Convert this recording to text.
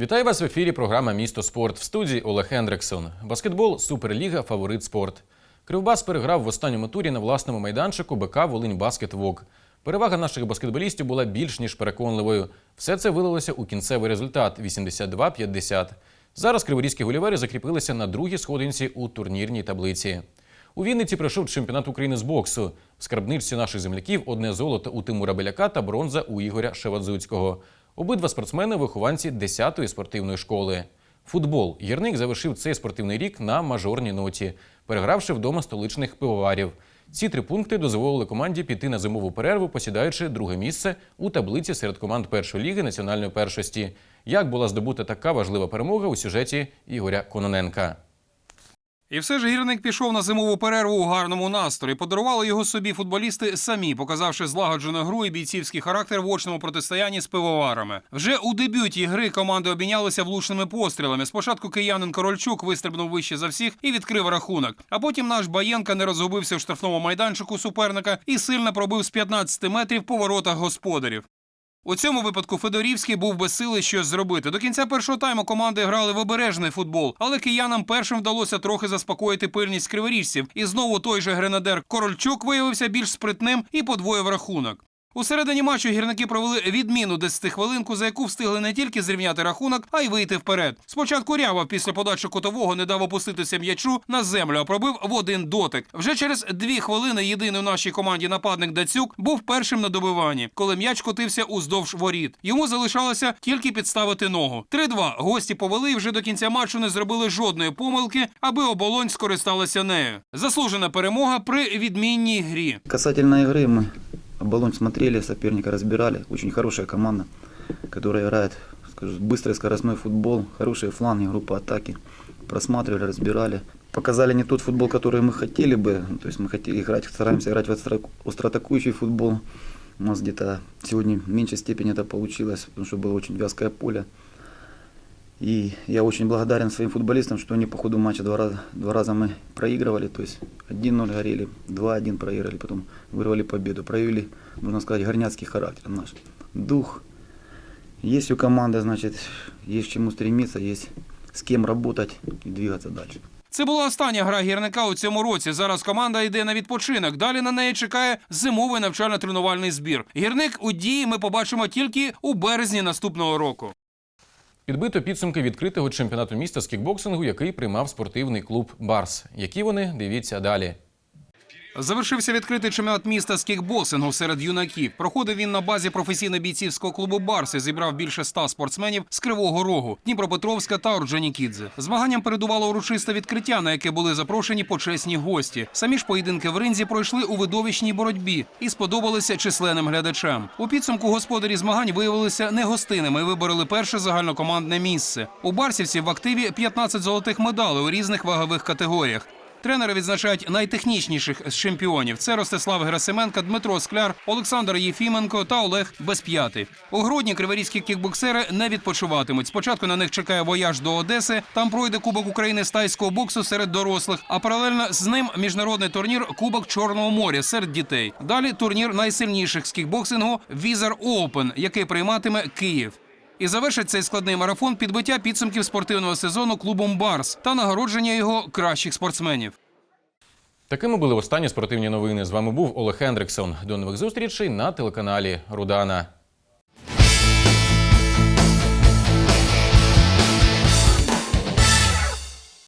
Вітаю вас в ефірі. Програма Місто спорт в студії Олег Хендриксон. Баскетбол Суперліга Фаворит спорт. Кривбас переграв в останньому турі на власному майданчику БК Волинь Баскет Вок. Перевага наших баскетболістів була більш ніж переконливою. Все це вилилося у кінцевий результат 82-50. Зараз криворізькі гулівери закріпилися на другій сходинці у турнірній таблиці. У Вінниці пройшов чемпіонат України з боксу. В скарбничці наших земляків одне золото у Тимура Беляка та бронза у Ігоря Шевадзуцького. Обидва спортсмени вихованці 10-ї спортивної школи. Футбол. Гірник завершив цей спортивний рік на мажорній ноті, перегравши вдома столичних пивоварів. Ці три пункти дозволили команді піти на зимову перерву, посідаючи друге місце у таблиці серед команд першої ліги національної першості. Як була здобута така важлива перемога у сюжеті Ігоря Кононенка. І все ж гірник пішов на зимову перерву у гарному настрої. Подарували його собі футболісти самі, показавши злагоджену гру і бійцівський характер в очному протистоянні з пивоварами. Вже у дебюті гри команди обмінялися влучними пострілами. Спочатку киянин Корольчук вистрибнув вище за всіх і відкрив рахунок. А потім наш Баєнка не розгубився в штрафному майданчику суперника і сильно пробив з 15 метрів по воротах господарів. У цьому випадку Федорівський був без сили щось зробити. До кінця першого тайму команди грали в обережний футбол, але киянам першим вдалося трохи заспокоїти пильність криворіжців. І знову той же гренадер Корольчук виявився більш спритним і подвоїв рахунок. У середині матчу гірники провели відміну 10 хвилинку, за яку встигли не тільки зрівняти рахунок, а й вийти вперед. Спочатку Рява після подачі кутового не дав опуститися м'ячу на землю, а пробив в один дотик. Вже через дві хвилини єдиний у нашій команді нападник Дацюк був першим на добиванні, коли м'яч котився уздовж воріт. Йому залишалося тільки підставити ногу. 3-2. Гості повели і вже до кінця матчу не зробили жодної помилки, аби оболонь скористалася нею. Заслужена перемога при відмінній грі. Касательно игры, мы Оболонь смотрели, соперника разбирали. Очень хорошая команда, которая играет скажу, быстрый скоростной футбол, хорошие фланги, группа атаки. Просматривали, разбирали. Показали не тот футбол, который мы хотели бы. То есть мы хотели играть, стараемся играть в остро- остроатакующий футбол. У нас где-то сегодня в меньшей степени это получилось, потому что было очень вязкое поле. И я очень благодарен своим футболистам, что они по ходу матча два раза, два раза мы проигрывали. То есть 1-0 горели, 2-1 проиграли, потом вырвали победу. Проявили, можно сказать, горняцкий характер наш. Дух. Есть у команды, значит, есть к чему стремиться, есть с кем работать и двигаться дальше. Це була остання гра гірника у цьому році. Зараз команда йде на відпочинок. Далі на неї чекає зимовий навчально-тренувальний збір. Гірник у дії ми побачимо тільки у березні наступного року. Підбито підсумки відкритого чемпіонату міста з кікбоксингу, який приймав спортивний клуб Барс. Які вони дивіться далі. Завершився відкритий чемпіонат міста з кікбоксингу серед юнаків. Проходив він на базі професійно-бійцівського клубу Барс і зібрав більше ста спортсменів з Кривого Рогу, Дніпропетровська та Орджонікідзе. Змаганням передувало урочисте відкриття, на яке були запрошені почесні гості. Самі ж поєдинки в ринзі пройшли у видовищній боротьбі і сподобалися численним глядачам. У підсумку господарі змагань виявилися негостинними і вибороли перше загальнокомандне місце. У барсівців в активі 15 золотих медалей у різних вагових категоріях. Тренери відзначають найтехнічніших з чемпіонів. Це Ростислав Герасименко, Дмитро Скляр, Олександр Єфіменко та Олег Безп'ятий. У грудні криворізькі кікбоксери не відпочиватимуть. Спочатку на них чекає вояж до Одеси. Там пройде Кубок України з тайського боксу серед дорослих. А паралельно з ним міжнародний турнір Кубок Чорного моря серед дітей. Далі турнір найсильніших з кікбоксингу Візар Оупен, який прийматиме Київ. І завершить цей складний марафон підбиття підсумків спортивного сезону клубом Барс та нагородження його кращих спортсменів. Такими були останні спортивні новини. З вами був Олег Хендриксон. До нових зустрічей на телеканалі Рудана.